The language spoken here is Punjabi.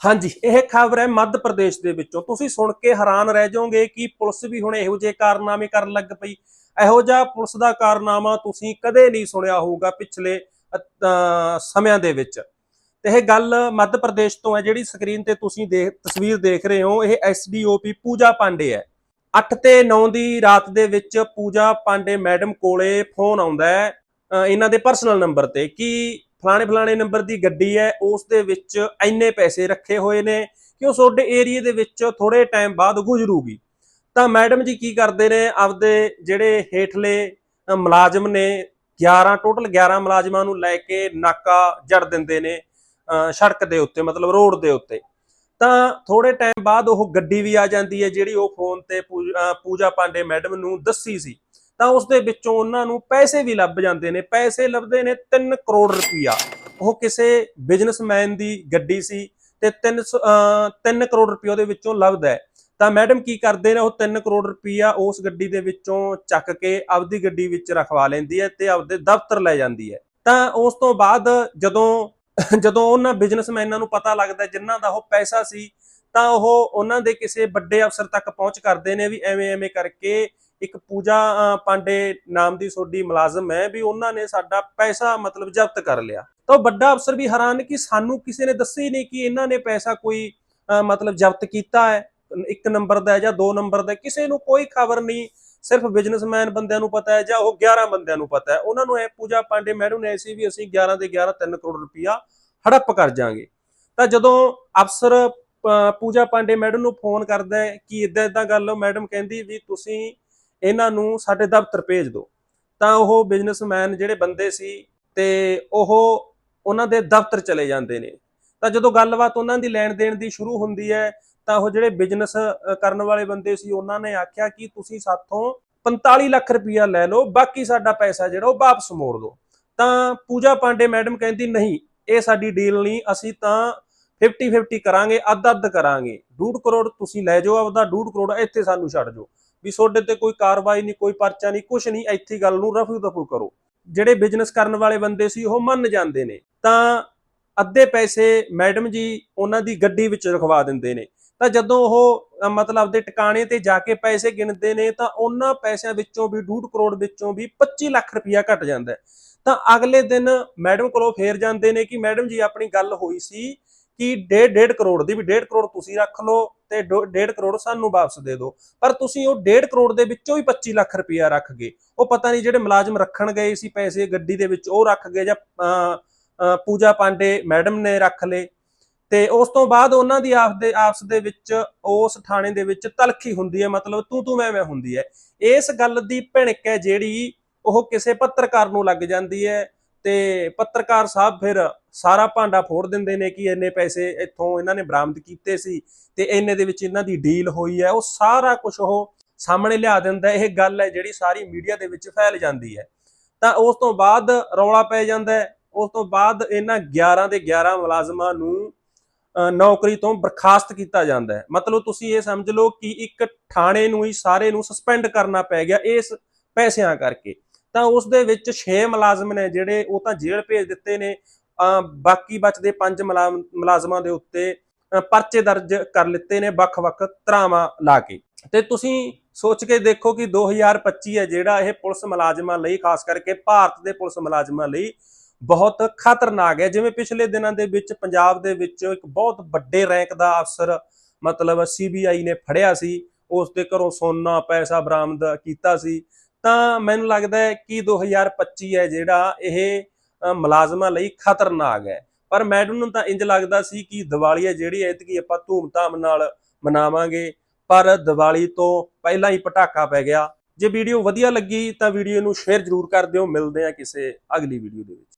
ਹਾਂਜੀ, ਇਹ ਖਬਰ ਹੈ ਮੱਧ ਪ੍ਰਦੇਸ਼ ਦੇ ਵਿੱਚੋਂ। ਤੁਸੀਂ ਸੁਣ ਕੇ ਹੈਰਾਨ ਰਹਿ ਜਾਓਗੇ ਕਿ ਪੁਲਿਸ ਵੀ ਹੁਣ ਇਹੋ ਜਿਹੇ ਕਾਰਨਾਮੇ ਕਰਨ ਲੱਗ ਪਈ। ਇਹੋ ਜਿਹਾ ਪੁਲਿਸ ਦਾ ਕਾਰਨਾਮਾ ਤੁਸੀਂ ਕਦੇ ਨਹੀਂ ਸੁਣਿਆ ਹੋਊਗਾ ਪਿਛਲੇ ਸਮਿਆਂ ਦੇ ਵਿੱਚ। ਤੇ ਇਹ ਗੱਲ ਮੱਧ ਪ੍ਰਦੇਸ਼ ਤੋਂ ਹੈ, ਜਿਹੜੀ ਸਕਰੀਨ ਤੇ ਤੁਸੀਂ ਦੇਖ ਤਸਵੀਰ ਦੇਖ ਰਹੇ ਹੋ, ਇਹ ਐਸਡੀਓਪੀ ਪੂਜਾ ਪਾਂਡੇ ਹੈ। 8 ਤੇ 9 ਦੀ ਰਾਤ ਦੇ ਵਿੱਚ ਪੂਜਾ ਪਾਂਡੇ ਮੈਡਮ ਕੋਲੇ ਫੋਨ ਆਉਂਦਾ ਹੈ ਇਹਨਾਂ ਦੇ ਪਰਸਨਲ ਨੰਬਰ ਤੇ ਕਿ ਫਲਾਣੇ ਫਲਾਣੇ ਨੰਬਰ ਦੀ ਗੱਡੀ ਹੈ, ਉਸ ਦੇ ਵਿੱਚ ਇੰਨੇ ਪੈਸੇ ਰੱਖੇ ਹੋਏ ਨੇ ਕਿ ਉਹ ਤੁਹਾਡੇ ਏਰੀਏ ਦੇ ਵਿੱਚ ਥੋੜੇ ਟਾਈਮ ਬਾਅਦ ਗੁਜ਼ਰੂਗੀ। ਤਾਂ ਮੈਡਮ ਜੀ ਕੀ ਕਰਦੇ ਨੇ, ਆਪਦੇ ਜਿਹੜੇ ਹੇਠਲੇ ਮੁਲਾਜ਼ਮ ਨੇ 11 ਟੋਟਲ 11 ਮੁਲਾਜ਼ਮਾਂ ਨੂੰ ਲੈ ਕੇ ਨਾਕਾ ਜੜ ਦਿੰਦੇ ਨੇ ਸੜਕ ਦੇ ਉੱਤੇ, ਮਤਲਬ ਰੋਡ ਦੇ ਉੱਤੇ। ਤਾਂ ਥੋੜੇ ਟਾਈਮ ਬਾਅਦ ਉਹ ਗੱਡੀ ਵੀ ਆ ਜਾਂਦੀ ਹੈ, ਜਿਹੜੀ ਉਹ ਫੋਨ ਤੇ ਪੂਜ- ਪੂਜਾ ਪਾਂਡੇ ਮੈਡਮ ਨੂੰ ਦੱਸੀ ਸੀ। ਤਾਂ ਉਸ ਦੇ ਵਿੱਚੋਂ ਉਹਨਾਂ ਨੂੰ ਪੈਸੇ ਵੀ ਲੱਭ ਜਾਂਦੇ ਨੇ, ਪੈਸੇ ਲੱਭਦੇ ਨੇ 3 ਕਰੋੜ ਰੁਪਈਆ। ਉਹ ਕਿਸੇ ਬਿਜ਼ਨਸਮੈਨ ਦੀ ਗੱਡੀ ਸੀ ਤੇ 3 3 ਕਰੋੜ ਰੁਪਏ ਉਹਦੇ ਵਿੱਚੋਂ ਲੱਭਦਾ ਤਾਂ ਮੈਡਮ ਕੀ ਕਰਦੇ ਨੇ, ਉਹ 3 ਕਰੋੜ ਰੁਪਈਆ ਉਸ ਗੱਡੀ ਦੇ ਵਿੱਚੋਂ ਚੱਕ ਕੇ ਆਪਦੀ ਗੱਡੀ ਵਿੱਚ ਰਖਵਾ ਲੈਂਦੀ ਹੈ ਤੇ ਆਪਦੇ ਦਫ਼ਤਰ ਲੈ ਜਾਂਦੀ ਹੈ। ਤਾਂ ਉਸ ਤੋਂ ਬਾਅਦ ਜਦੋਂ ਜਦੋਂ ਉਹਨਾਂ ਬਿਜ਼ਨਸਮੈਨਾਂ ਨੂੰ ਪਤਾ ਲੱਗਦਾ ਜਿਨ੍ਹਾਂ ਦਾ ਉਹ ਪੈਸਾ ਸੀ, ਤਾਂ ਉਹ ਉਹਨਾਂ ਦੇ ਕਿਸੇ ਵੱਡੇ ਅਫਸਰ ਤੱਕ ਪਹੁੰਚ ਕਰਦੇ ਨੇ ਵੀ ਐਵੇਂ ਐਵੇਂ ਕਰਕੇ ਇੱਕ ਪੂਜਾ ਪਾਂਡੇ ਨਾਮ ਦੀ ਸੋਡੀ ਮੁਲਾਜ਼ਮ ਹੈ ਵੀ ਉਹਨਾਂ ਨੇ ਸਾਡਾ ਪੈਸਾ ਮਤਲਬ ਜ਼ਬਤ ਕਰ ਲਿਆ। ਤਾਂ ਉਹ ਵੱਡਾ ਅਫਸਰ ਵੀ ਹੈਰਾਨ ਕਿ ਸਾਨੂੰ ਕਿਸੇ ਨੇ ਦੱਸਿਆ ਹੀ ਨਹੀਂ ਕਿ ਇਹਨਾਂ ਨੇ ਪੈਸਾ ਕੋਈ ਮਤਲਬ ਜ਼ਬਤ ਕੀਤਾ ਹੈ। ਇੱਕ ਨੰਬਰ ਦਾ ਜਾਂ ਦੋ ਨੰਬਰ ਦਾ ਕਿਸੇ ਨੂੰ ਕੋਈ ਖਬਰ ਨਹੀਂ। ਸਿਰਫ ਬਿਜ਼ਨਸਮੈਨ ਬੰਦਿਆਂ ਨੂੰ ਪਤਾ ਹੈ ਜਾਂ ਉਹ 11 ਬੰਦਿਆਂ ਨੂੰ ਪਤਾ ਹੈ। ਉਹਨਾਂ ਨੂੰ ਇਹ ਪੂਜਾ ਪਾਂਡੇ ਮੈਡਮ ਨੇ ਸੀ ਵੀ ਅਸੀਂ 11 ਦੇ 11 3 ਕਰੋੜ ਰੁਪਇਆ ਹੜੱਪ ਕਰ ਜਾਾਂਗੇ ਤਾਂ ਜਦੋਂ ਅਫਸਰ ਪੂਜਾ ਪਾਂਡੇ ਮੈਡਮ ਨੂੰ ਫੋਨ ਕਰਦਾ ਹੈ ਕਿ ਇਦਾਂ ਇਦਾਂ ਗੱਲ ਮੈਡਮ ਕਹਿੰਦੀ ਵੀ ਤੁਸੀਂ ਇਹਨਾਂ ਨੂੰ ਸਾਡੇ ਦਫ਼ਤਰ ਭੇਜ ਦਿਓ। ਤਾਂ ਉਹ ਬਿਜ਼ਨਸਮੈਨ ਜਿਹੜੇ ਬੰਦੇ ਸੀ ਤੇ ਉਹ ਉਹਨਾਂ ਦੇ ਦਫ਼ਤਰ ਚਲੇ ਜਾਂਦੇ ਨੇ। ਤਾਂ ਜਦੋਂ ਗੱਲਬਾਤ ਉਹਨਾਂ ਦੀ ਲੈਣ ਦੇਣ ਦੀ ਸ਼ੁਰੂ ਹੁੰਦੀ ਹੈ, ਤਾਂ ਉਹ ਜਿਹੜੇ ਬਿਜ਼ਨਸ ਕਰਨ ਵਾਲੇ ਬੰਦੇ ਸੀ, ਉਹਨਾਂ ਨੇ ਆਖਿਆ ਕਿ ਤੁਸੀਂ ਸਾਥੋਂ 45 ਲੱਖ ਰੁਪਇਆ ਲੈ ਲਓ, ਬਾਕੀ ਸਾਡਾ ਪੈਸਾ ਜਿਹੜਾ ਉਹ ਵਾਪਸ ਮੋੜ ਦਿਓ। ਤਾਂ ਪੂਜਾ ਪਾਂਡੇ ਮੈਡਮ ਕਹਿੰਦੀ, ਨਹੀਂ, ਇਹ ਸਾਡੀ ਡੀਲ ਨਹੀਂ, ਅਸੀਂ ਤਾਂ 50 50 ਕਰਾਂਗੇ ਅੱਧ ਅੱਧ ਕਰਾਂਗੇ। 2 ਕਰੋੜ ਤੁਸੀਂ ਲੈ ਜਾਓ ਆਪਦਾ 2 ਕਰੋੜ ਇੱਥੇ ਸਾਨੂੰ ਛੱਡ ਜਾਓ। ਵੀ ਤੁਹਾਡੇ ਤੇ ਕੋਈ ਕਾਰਵਾਈ ਨਹੀਂ, ਕੋਈ ਪਰਚਾ ਨਹੀਂ ਕੁਝ ਨਹੀਂ, ਇੱਥੇ ਗੱਲ ਨੂੰ ਰਫੂ ਦਫੂ ਕਰੋ। ਜਿਹੜੇ ਬਿਜ਼ਨਸ ਕਰਨ ਵਾਲੇ ਬੰਦੇ ਸੀ, ਉਹ ਮੰਨ ਜਾਂਦੇ ਨੇ। ਤਾਂ ਅੱਧੇ ਪੈਸੇ ਮੈਡਮ ਜੀ ਉਹਨਾਂ ਦੀ ਗੱਡੀ ਵਿੱਚ ਰਖਵਾ ਦਿੰਦੇ ਨੇ। ਤਾਂ ਜਦੋਂ ਉਹ ਮਤਲਬ ਆਪਦੇ ਟਿਕਾਣੇ ਤੇ ਜਾ ਕੇ ਪੈਸੇ ਗਿਣਦੇ ਨੇ, ਤਾਂ ਉਹਨਾਂ ਪੈਸਿਆਂ ਵਿੱਚੋਂ ਵੀ 2 ਕਰੋੜ ਵਿੱਚੋਂ ਵੀ 25 ਲੱਖ ਰੁਪਇਆ ਘਟ ਜਾਂਦਾ ਤਾਂ ਅਗਲੇ ਦਿਨ ਮੈਡਮ ਕੋਲੋਂ ਫੇਰ ਜਾਂਦੇ ਨੇ ਕਿ ਮੈਡਮ ਜੀ, ਆਪਣੀ ਗੱਲ ਹੋਈ ਸੀ ਕਿ 1.5 ਕਰੋੜ ਦੀ ਵੀ 1.5 ਕਰੋੜ ਤੁਸੀਂ ਰੱਖ ਲਓ ਤੇ 1.5 ਕਰੋੜ ਸਾਨੂੰ ਵਾਪਸ ਦੇ ਦਿਓ। ਪਰ ਤੁਸੀਂ ਉਹ 1.5 ਕਰੋੜ ਦੇ ਵਿੱਚੋਂ ਹੀ 25 ਲੱਖ ਰੁਪਇਆ ਰੱਖ ਗਏ। ਉਹ ਪਤਾ ਨਹੀਂ ਜਿਹੜੇ ਮੁਲਾਜ਼ਮ ਰੱਖਣ ਗਏ ਸੀ ਪੈਸੇ ਗੱਡੀ ਦੇ ਵਿੱਚ, ਉਹ ਰੱਖ ਗਏ ਜਾਂ ਪੂਜਾ ਪਾਂਡੇ ਮੈਡਮ ਨੇ ਰੱਖ ਲਏ। ਤੇ ਉਸ ਤੋਂ ਬਾਅਦ ਉਹਨਾਂ ਦੀ ਆਪ ਦੇ ਆਪਸ ਦੇ ਵਿੱਚ, ਉਸ ਥਾਣੇ ਦੇ ਵਿੱਚ ਤਲਖੀ ਹੁੰਦੀ ਹੈ, ਮਤਲਬ ਤੂੰ ਤੂੰ, ਮੈਂ ਮੈਂ ਹੁੰਦੀ ਹੈ। ਇਸ ਗੱਲ ਦੀ ਭਿਣਕ ਹੈ ਜਿਹੜੀ ਉਹ ਕਿਸੇ ਪੱਤਰਕਾਰ ਨੂੰ ਲੱਗ ਜਾਂਦੀ ਹੈ ਤੇ ਪੱਤਰਕਾਰ ਸਾਹਿਬ ਫਿਰ ਸਾਰਾ ਭਾਂਡਾ ਫੋੜ ਦਿੰਦੇ ਨੇ ਕਿ ਇੰਨੇ ਪੈਸੇ ਇੱਥੋਂ ਇਹਨਾਂ ਨੇ ਬਰਾਮਦ ਕੀਤੇ ਸੀ ਤੇ ਇੰਨੇ ਦੇ ਵਿੱਚ ਇਹਨਾਂ ਦੀ ਡੀਲ ਹੋਈ ਹੈ। ਉਹ ਸਾਰਾ ਕੁਝ ਉਹ ਸਾਹਮਣੇ ਲਿਆ ਦਿੰਦਾ ਇਹ ਗੱਲ ਹੈ ਜਿਹੜੀ ਸਾਰੀ ਮੀਡੀਆ ਦੇ ਵਿੱਚ ਫੈਲ ਜਾਂਦੀ ਹੈ। ਤਾਂ ਉਸ ਤੋਂ ਬਾਅਦ ਰੌਲਾ ਪੈ ਜਾਂਦਾ ਹੈ। ਉਸ ਤੋਂ ਬਾਅਦ ਇਹਨਾਂ 11 ਦੇ 11 ਮੁਲਾਜ਼ਮਾਂ ਨੂੰ ਨੌਕਰੀ ਤੋਂ ਬਰਖਾਸਤ ਕੀਤਾ ਜਾਂਦਾ ਹੈ। ਮਤਲਬ ਤੁਸੀਂ ਇਹ ਸਮਝ ਲਓ ਕਿ ਇੱਕ ਥਾਣੇ ਨੂੰ ਹੀ ਸਾਰੇ ਨੂੰ ਸਸਪੈਂਡ ਕਰਨਾ ਪੈ ਗਿਆ ਇਸ ਪੈਸਿਆਂ ਕਰਕੇ। ਤਾਂ ਉਸ ਦੇ ਵਿੱਚ 6 ਮੁਲਾਜ਼ਮ ਨੇ ਜਿਹੜੇ ਉਹ ਤਾਂ ਜੇਲ੍ਹ ਭੇਜ ਦਿੱਤੇ ਨੇ। ਬਾਕੀ ਬਚਦੇ 5 ਮੁਲਾਜ਼ਮਾਂ ਦੇ ਉੱਤੇ ਪਰਚੇ ਦਰਜ ਕਰ ਲਿੱਤੇ ਨੇ ਵੱਖ-ਵੱਖ ਧਰਾਵਾਂ ਲਾ ਕੇ। ਤੇ ਤੁਸੀਂ ਸੋਚ ਕੇ ਦੇਖੋ ਕਿ 2025 ਹੈ ਜਿਹੜਾ ਇਹ ਪੁਲਿਸ ਮੁਲਾਜ਼ਮਾਂ ਲਈ, ਖਾਸ ਕਰਕੇ ਭਾਰਤ ਦੇ ਪੁਲਿਸ ਮੁਲਾਜ਼ਮਾਂ ਲਈ ਬਹੁਤ ਖਤਰਨਾਕ ਹੈ। ਜਿਵੇਂ ਪਿਛਲੇ ਦਿਨਾਂ ਦੇ ਵਿੱਚ ਪੰਜਾਬ ਦੇ ਵਿੱਚ ਇੱਕ ਬਹੁਤ ਵੱਡੇ ਰੈਂਕ ਦਾ ਅਫਸਰ, ਮਤਲਬ ਸੀਬੀਆਈ ਨੇ ਫੜਿਆ ਸੀ, ਉਸ ਦੇ ਘਰੋਂ ਸੋਨਾ, ਪੈਸਾ ਬਰਾਮਦ ਕੀਤਾ ਸੀ। ਤਾਂ ਮੈਨੂੰ ਲੱਗਦਾ ਹੈ ਕਿ 2025 ਹੈ ਜਿਹੜਾ ਇਹ ਮੁਲਾਜ਼ਮਾਂ ਲਈ ਖਤਰਨਾਕ ਹੈ। ਪਰ ਮੈਡਮ ਨੂੰ ਤਾਂ ਇੰਜ ਲੱਗਦਾ ਸੀ ਕਿ ਦੀਵਾਲੀ ਹੈ ਜਿਹੜੀ, ਐਤਕੀ ਆਪਾਂ ਧੂਮਧਾਮ ਨਾਲ ਮਨਾਵਾਂਗੇ। ਪਰ ਦੀਵਾਲੀ ਤੋਂ ਪਹਿਲਾਂ ਹੀ ਪਟਾਕਾ ਪੈ ਗਿਆ। ਜੇ ਵੀਡੀਓ ਵਧੀਆ ਲੱਗੀ ਤਾਂ ਵੀਡੀਓ ਨੂੰ ਸ਼ੇਅਰ ਜ਼ਰੂਰ ਕਰ ਦਿਓ। ਮਿਲਦੇ ਆ ਕਿਸੇ ਅਗਲੀ ਵੀਡੀਓ ਦੇ ਵਿੱਚ।